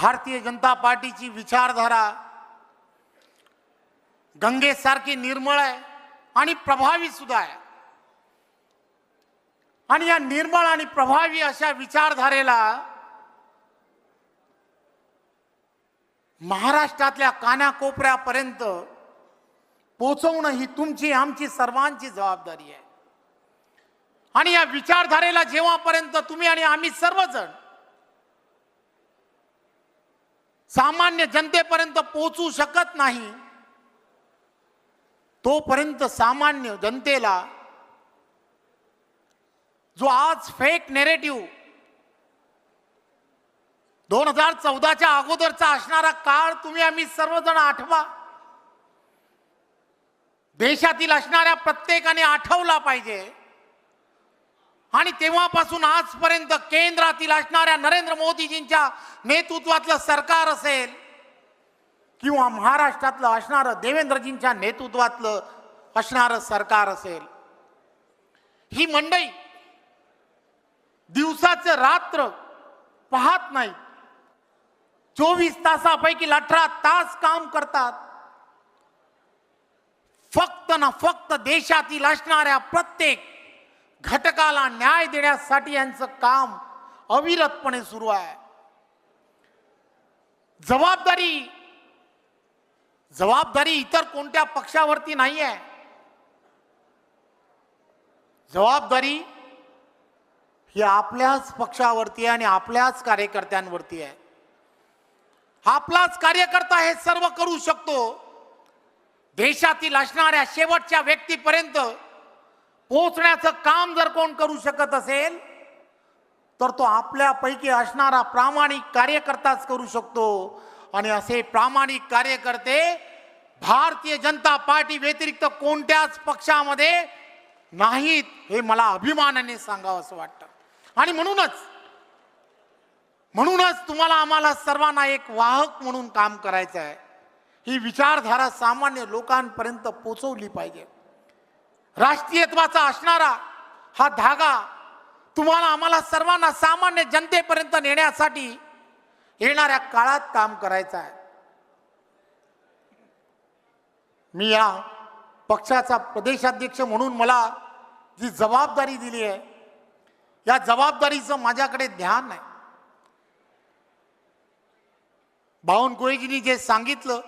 भारतीय जनता पार्टीची विचारधारा गंगेसारखी निर्मळ आहे आणि प्रभावी सुद्धा आहे. आणि या निर्मळ आणि प्रभावी अशा विचारधारेला महाराष्ट्रातल्या कानाकोपऱ्यापर्यंत पोचवणं ही तुमची आमची सर्वांची जबाबदारी आहे. आणि या विचारधारेला जेव्हापर्यंत तुम्ही आणि आम्ही सर्वजण सामान्य जनतेपर्यंत पोचू शकत नाही तोपर्यंत सामान्य जनतेला जो आज फेक नेरेटिव्ह दोन हजार चौदाच्या अगोदरचा असणारा काळ तुम्ही आम्ही सर्वजण आठवा. देशातील असणाऱ्या प्रत्येकाने आठवला पाहिजे. आणि तेव्हापासून आजपर्यंत केंद्रातील असणाऱ्या नरेंद्र मोदीजींच्या नेतृत्वातलं सरकार असेल किंवा महाराष्ट्रातलं असणारं देवेंद्रजींच्या नेतृत्वातलं असणारं सरकार असेल ही मंडई दिवसाचं रात्र पाहत नाही. चोवीस तासापैकी अठरा तास काम करतात. फक्त ना फक्त देशातील असणाऱ्या प्रत्येक घटकाला न्याय देण्यासाठी यांचं काम अविरतपणे सुरू आहे. जबाबदारी जबाबदारी इतर कोणत्या पक्षावरती नाही आहे. जबाबदारी ही आपल्याच पक्षावरती आहे आणि आपल्याच कार्यकर्त्यांवरती आहे. आपलाच कार्यकर्ता हे सर्व करू शकतो. देशातील असणाऱ्या शेवटच्या व्यक्तीपर्यंत पोचण्याचं काम जर कोण करू शकत असेल तर तो आपल्यापैकी असणारा प्रामाणिक कार्यकर्ताच करू शकतो. आणि असे प्रामाणिक कार्यकर्ते भारतीय जनता पार्टी व्यतिरिक्त कोणत्याच पक्षामध्ये नाहीत हे मला अभिमानाने सांगावं असं वाटतं. आणि म्हणूनच म्हणूनच तुम्हाला आम्हाला सर्वांना एक वाहक म्हणून काम करायचं आहे ही विचारधारा सामान्य लोकांपर्यंत पोचवली पाहिजे. राष्ट्रीयत्वाचा असणारा हा धागा तुम्हाला आम्हाला सर्वांना सामान्य जनतेपर्यंत नेण्यासाठी येणाऱ्या काळात काम करायचं आहे. मी या पक्षाचा प्रदेशाध्यक्ष म्हणून मला जी जबाबदारी दिली आहे या जबाबदारीचं माझ्याकडे ध्यान आहे बावनकुळेजींनी जे सांगितलं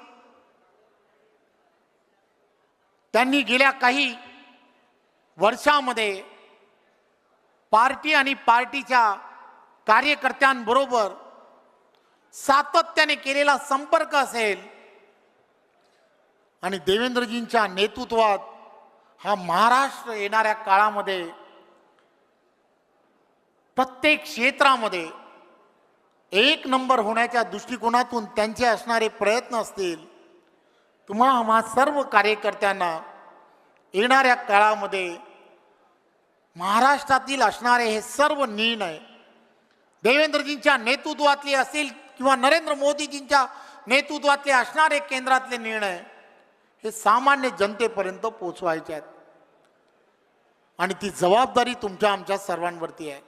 त्यांनी गेल्या काही वर्षामध्ये पार्टी आणि पार्टीच्या कार्यकर्त्यांबरोबर सातत्याने केलेला संपर्क असेल आणि देवेंद्रजींच्या नेतृत्वात हा महाराष्ट्र येणाऱ्या काळामध्ये प्रत्येक क्षेत्रामध्ये एक नंबर होण्याच्या दृष्टिकोनातून त्यांचे असणारे प्रयत्न असतील तुम्हा आम्हा सर्व कार्यकर्त्यांना येणाऱ्या काळामध्ये महाराष्ट्रातील असणारे हे सर्व निर्णय देवेंद्रजींच्या नेतृत्वातले असतील किंवा नरेंद्र मोदीजींच्या नेतृत्वातले असणारे केंद्रातले निर्णय हे सामान्य जनतेपर्यंत पोचवायचे आहेत. आणि ती जबाबदारी तुमच्या आमच्या सर्वांवरती आहे.